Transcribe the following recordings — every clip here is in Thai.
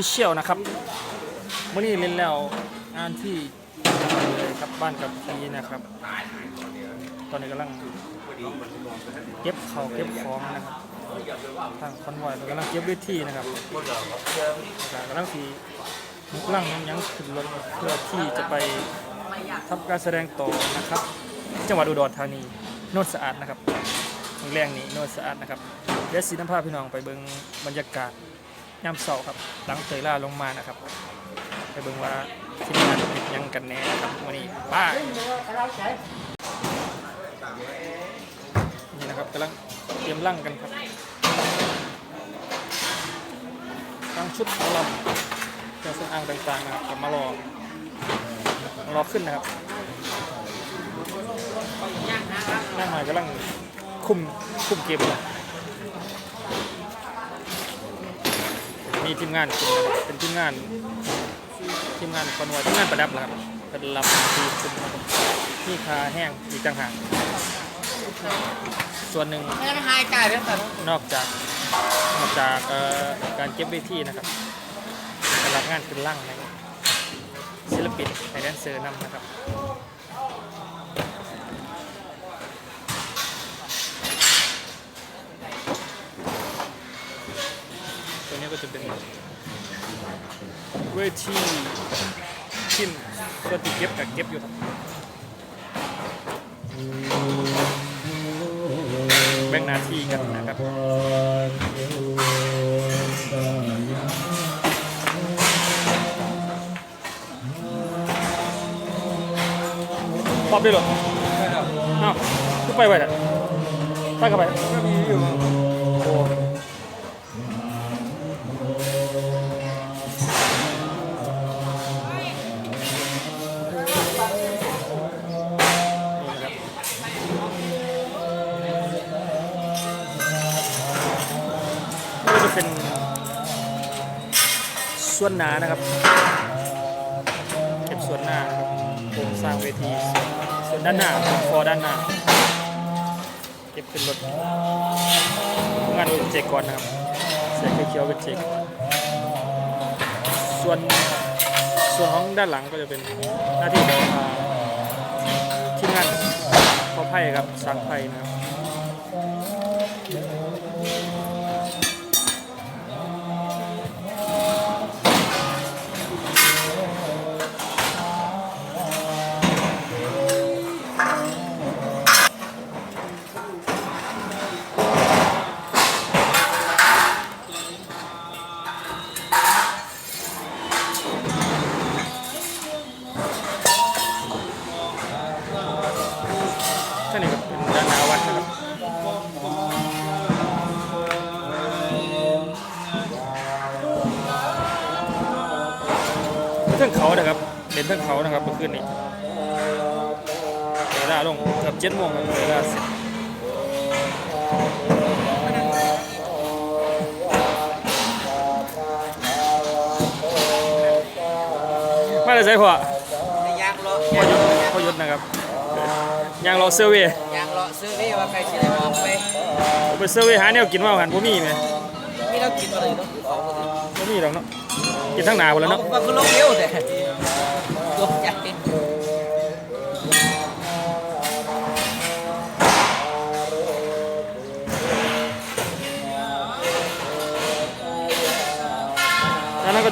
เอกออฟฟิเชลนะครับเมื่อนี้เล่นแล้วงานที่เลยครับบ้านกับพีนะครับ ตอนนี้กำลังเก็บเขาเก็บของนะครับทางคอนวอยกำลังเก็บด้วยที่นะครับกำลังสีมุกลังยังขึ้นรถเพื่อที่จะไปทำการแสดงต่อนะครับ จังหวัดอุดรธานีโนนสะอาดนะครับแรงนี้โนนสะอาดนะครับเดี๋ยวสีน้ำพาพี่น้องไปเบิ่งบรรยากาศ ยามเสาครับหลังเตยล่าลงมานะครับ ไปเบิ่งว่าที่งานเป็นยังกันแน่นะครับวันนี้ป้านี่นะครับกำลังเตรียมร่างกันครับตั้งชุดของเราเครื่องสำอางต่างๆนะครับมารอรอขึ้นนะครับนั่งหน่อยกำลังคุมคุมเกมอยู่ มีทีมงานคุมนะครับเป็นทีมงานทีมงานคอนวอยทีมงานประดับนะครับเป็นรับที่คุมนะครับนี่คาแห้งอีกต่างหากส่วนหนึ่งไม่ได้หายใจเลยครับนอกจากนอกจากการเก็บเวทีนะครับการรับงานขึ้นล่างนะครับศิลปินไอแดนเซอร์นำนะครับ ตัวนี้ ก็จะเป็นเวทีทิมส่วนที่เก็บกับเก็บอยู่ครับแบ่งหน้าที่กันนะครับพอได้หรออ้าวขึ้นไปไปเถอะตั้งกันไป ส่วนหนานะครับ เก็บส่วนหน้านะครับโครงสร้างเวที ส่วนด้านหน้าคอด้านหน้า เก็บเป็นรถงานเป็นเจก่อนนะครับใส่เขียวเป็นเจกส่วนส่วนของด้านหลังก็จะเป็นหน้าที่ของทีมงานขอไพ่ครับสังไพ่นะครับ เกือบเจ็ดโมงครับเวลาเสร็จมาเลยใช่พอในยางรอพอยศพอยศนะครับยังรอเซอร์เวย์ยางรอซื้อนี่ว่าใครจะได้มองไปไปเซอร์เวย์หาแนวกินว่าหันบ่มีไหมนี่เรากินอะไรต้องของคนอื่นบ่มีหรอกเนาะกินทั้งหนาหมดแล้วเนาะมันคือลงเร็วแต่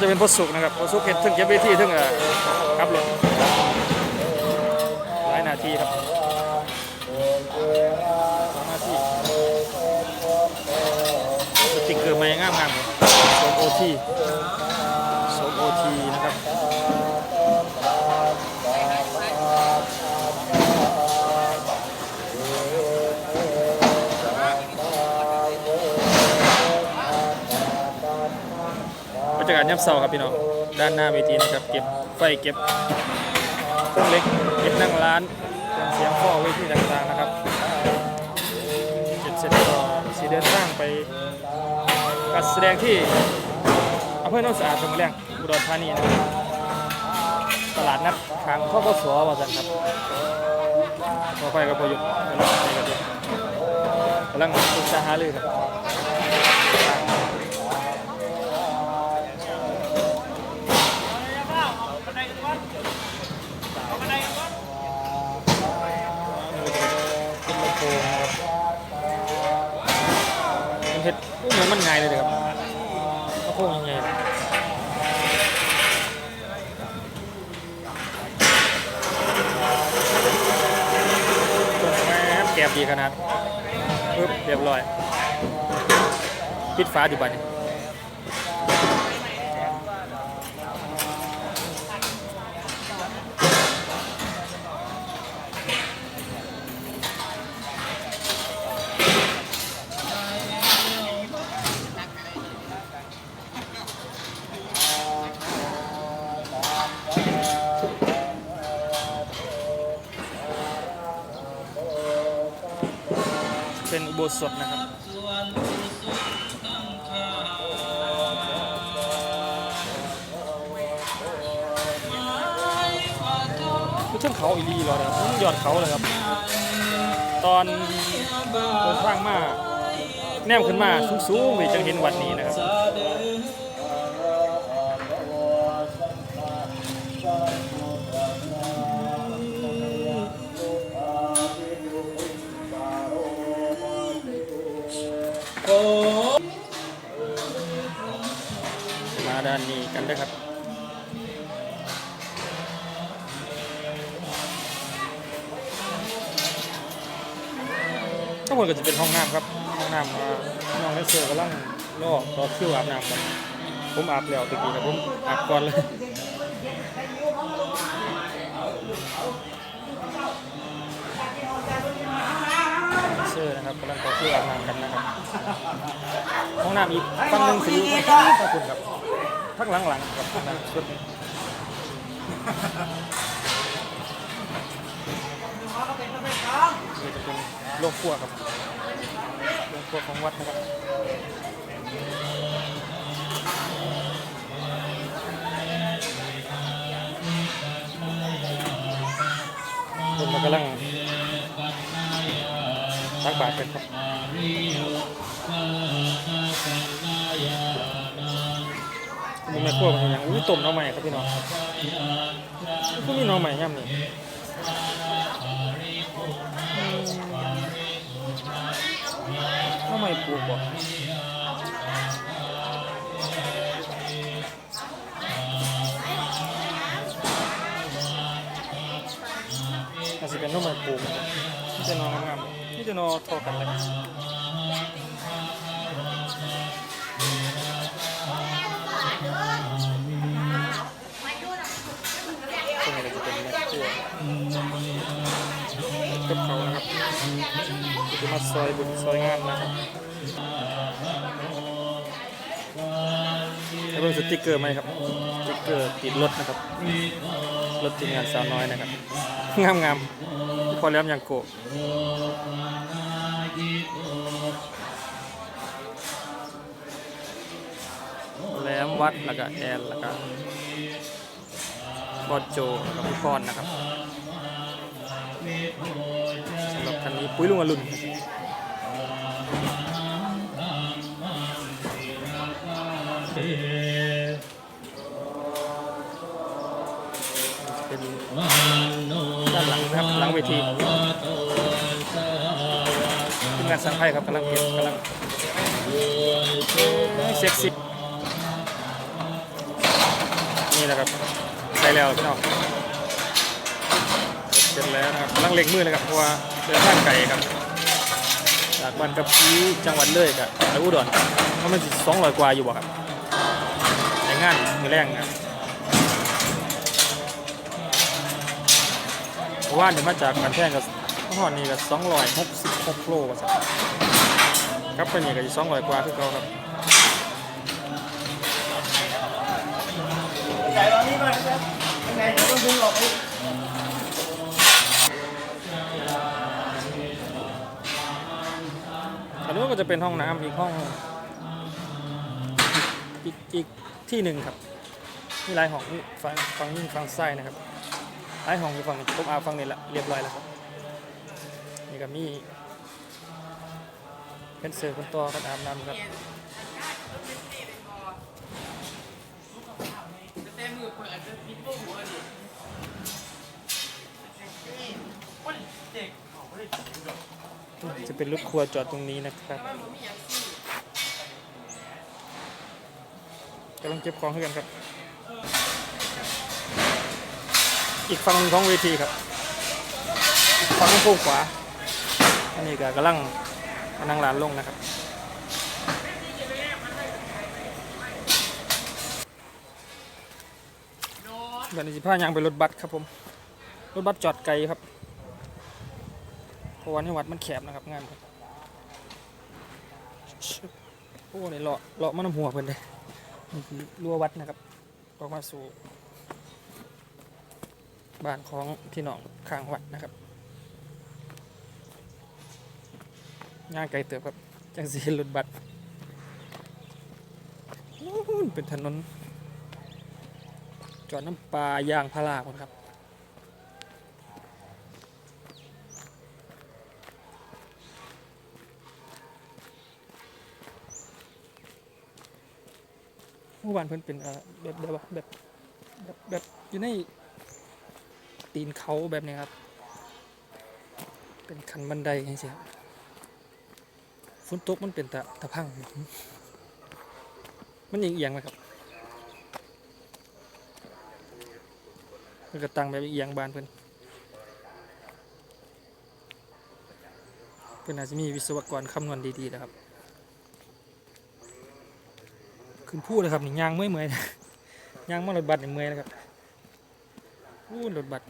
จะเป็นพอสุกนะครับพอสุกเห็ดถึงเก็บเวทีถึงเอ่อครับรถหลายนาทีครับสองนาทีสติ๊กเกอร์ใหม่งามงามโซนโอที ยากาศยามเช้าครับพี่น้องด้านหน้าเวทีนะครับเก็บไฟเก็บเครื่องเล็กเก็บนั่งร้านเสียงข้อเวทีต่างๆนะครับเก็บเสร็จก็สีเดินทางไปการแสดงที่อำเภอโนนสะอาดจังหวัดแรงอุดรธานีนะครับตลาดนัดทางข้อพสวาสันครับขอไปกับพยุทธ์กำลังไปกันด้วยกำลังปรึกษาหารือครับ เหมือนมันง่ายเลยเด้อครับลำโพงยังไงล่ะแม่แกบดีขนาดปึ๊บเรียบร้อย ปิดฟ้าอยู่บ้านนี้ โบสถนะครับคือเชิงเขาอีหลีเหรอเนี่ยยอดเขาเลยครับ ตอนเดินทางมา แนมขึ้นมาสูงๆเลยจังเห็นวัดนี้นะครับานนี้กันด้วยครับทั้งหมดก็จะเป็นห้องน้ำครับ ห้องน้ำน้องเลเซอร์กำลังรอรอคิวอาบน้ำครับผมอาบแล้วตะกี้ครับผมอาบก่อนเลยเซอร์นะครับกำลังรอคิวอาบน้ำกันนะครับห้องน้ำอีกฝั่งหนึ่งสีข้างขอบคุณครับ ข้างหลังๆครับห้องน้ำชุดนี้นี่จะเป็นโรงครัวครับโรงครัวของวัดนะครับคนมากำลังตักบาตรกันครับมึง แม่ครัวมันย่างอุ้ยต้มน้องใหม่ครับพี่น้องก็มีหน้องใหม่ย่ำนี่น้องใหม่ปลูกบ่อาจจะเป็นน้องใหม่ปลูกนี่จะนองงามๆนี่จะนอนทอกันเลย กับเขานะครับจะมาซอยบุญซอยงานนะครับแล้วเป็นสติกเกอร์ไหมครับสติกเกอร์ติดรถนะครับรถทีมงานสาวน้อยนะครับงามงามพอแล้วยังโกะแหลมวัดแล้วก็แอนแล้วก็บอดโจแล้วก็พี่พรนะครับ สำหรับคันนี้ปุ้ยลุงอรุณเป็นด้านหลังนะครับหลังเวทีทีมงานสังไพ่ครับกำลังเก็บกำลังเซ็กซี่นี่แหละครับใช้แล้วพี่น้อง ร็จแล้วนะครับกำลังเล็งมือนะครับเพราะว่าเดินทางไกลครับ จากบ้านกับพีจังหวัดเลยกับแล้วอุดรเพราะมันสิสองร้อยกว่าอยู่บ่ครับในงานมือแรงนะเพราะว่าเดี๋ยวมาจากกันแท่งกับหอนี่กับสองร้อยหกสิบหกโลว่าสักครับไปนี่ก็สองร้อยกว่าคือเขาครับอันนู้นก็ จะเป็นห้องน้ำอีกห้องอีกอีกที่หนึ่งครับนี่ลายห้องนี่ฝั่งฝั่งนี้ฝั่งซ้ายนะครับลายห้องอยู่ฝั่งนี้ผมอาบฝั่งนี้ละเรียบร้อยแล้วครับนี่ก็มีเป็นเสือคนตัวกันอาบน้ำครับ จะเป็นรถครัวจอดตรงนี้นะครับกำลังเก็บของให้กันครับ อีกฝั่งนึงของเวทีครับฝั่งคู่ขวาอันนี้ก็กำลังกำลังลานลงนะครับเดี๋ยวนี้สิพายางไปรถบัสครับผม รถบัสจอดไกลครับ ราะว่าในวัดมันแคบนะครับงานโอ้นี่เลาะเลาะมันำหัวเพิ่นเลยนี่คือรั้ววัดนะครับออกมาสู่บ้านของพี่น้องข้างวัดนะครับย่างไกลเติบครับจังสีรถบัสอู้หูเป็นถนนจอดน้ำปลายางพาราคนครับ มื่อวานเพิ่นเป็นแบบแบบแบบแบบแบบอยู่ในตีนเขาแบบนี้ครับ เป็นคันบันไดอย่างเงี้ยฝนตกมันเป็นตะตะพัง มันอีกอย่างนะครับมันก็ตั้งแบบเอียงบานเพิ่นเพิ่นอาจจะมีวิศวกรคำนวณดีๆนะครับ ขึ้นพูดเลยครับนี่ยางเมื่อยเมื่อยยางมารถบัสนี่เมื่อยนะครับพูดรถบัส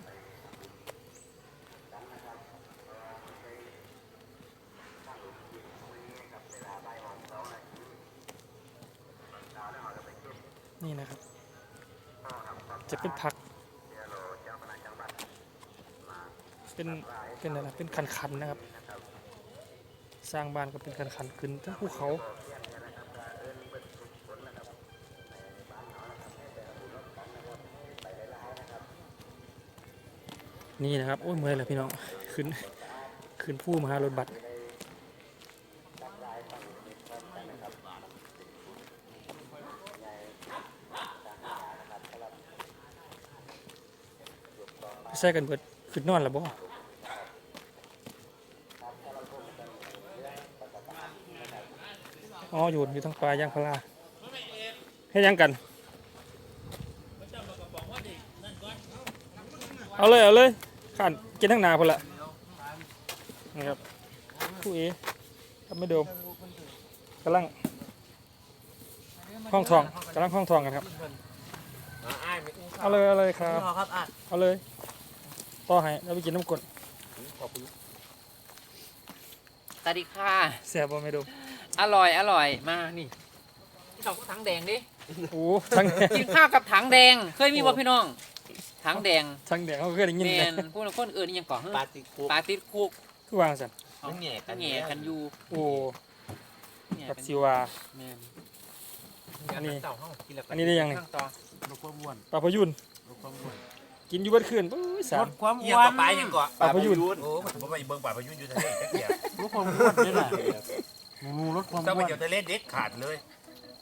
นี่นะครับ จะเป็นผัก เป็นเป็นอะไรเป็นคันคันๆนะครับ สร้างบ้านก็เป็นคันคันๆขึ้นทั้งภูเขา นี่นะครับโอ้ยเมื่อยแล้วพี่น้องขึ้นขึ้นผู้มาหารถบัสใส่กันเบิดขึ้นนอนแล้วบ่อ๋ออยู่อยู่ทางปลายางพาราให้ยังกันเอาเลย เอาเลย ขันกินทั้งนาพอละนะครับผู้เอครับไม่โดมกำลังห้องทองกำลังห้องทองกันครับอ้ายเอาเลยเอาเลยครับพอครับอะเอาเลย ต่อให้เราไปกินน้ำกลนสวัสดีค่ะแซ่บบ่ไม่โดมอร่อยอร่อยมานี่ข้าวถังแดงดิโอ้ทั้ง กินข้าวกับถังแดง เคยมีบ่พี่น้อง ถังแดงทั้งแดงเขาเคยได้ยินแมไหมนพูดคนอื่นยังก่อปลาติดคุกปลาติดคุกคือวางสันมันแหง่กันแหง่กันอยู่โอ้แหง่กับกันอซิยู่วา แมนอันนี้เต่าเฮากินแล้วอันนี้ได้ยังไงข้างต่อลดความอ้วนปลาพยุนลดความอ้วนกินอยู่เบัดคืนปุ้ยสามความเอียงกว่าปลายังกว่าปลาพยูนโอ้ผมว่าไปเบิ่งปลาพยูนอยู่ทะเลจักเดียวลดความอ้วนนี่แหละหนูลดความต้องไปอ้วนเดี๋ยวทะเลเด็ดขาดเลย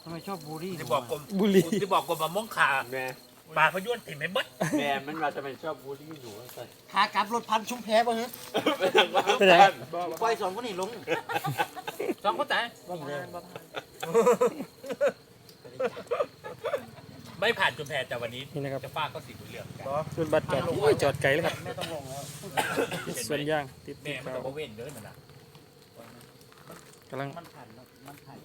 ทำไมชอบบูลลี่จะบอกกรมบุรีจะบอกกรมมะม่วงขาดแม่ ปลาพยูนถิ่มไม่เบิดแม่มันมาทำไมชอบบูลลี่หนูใส่ขากลับรถพันชุ่มแพ้ป่ะฮะเป็นไงปล่อยสองคนนี้ลงสองคนแต่ไม่ผ่านจุมแพรแต่วันนี้นี่นะครับ จะฟาดก็สีบุญเหลืองกันรถบัสจอดโอ้ยจอดไกลแล้วครับแม่ต้องลงแล้วส่วนย่างติดติแม่ดมันเขาก็บ่เว้นเด้อนั่นน่ะกำลังมันผ่านแล้วมันผ่าน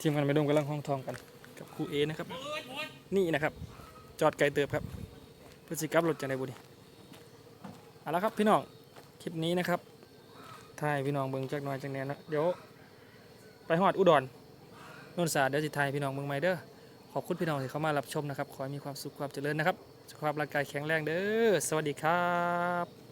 ทีมงานไปดมกำลังห้องทองกัน กับครูเอนะครับ นี่นะครับ จอดไกลเติบครับพื่อสิกับรถจังไดบุดีเอาละครับพี่น้องคลิปนี้นะครับถ่ายพี่น้องเบิ่งจักหน่อยจังแน่นะเดี๋ยวไปฮอดอุดรนนท์สาเดี๋ยวสิถ่ายพี่น้องเบิ่งใหม่เด้อขอบคุณพี่น้องที่เข้ามารับชมนะครับ ขอให้มีความสุขความเจริญนะครับสุขภาพร่างกายแข็งแรงเด้อสวัสดีครับ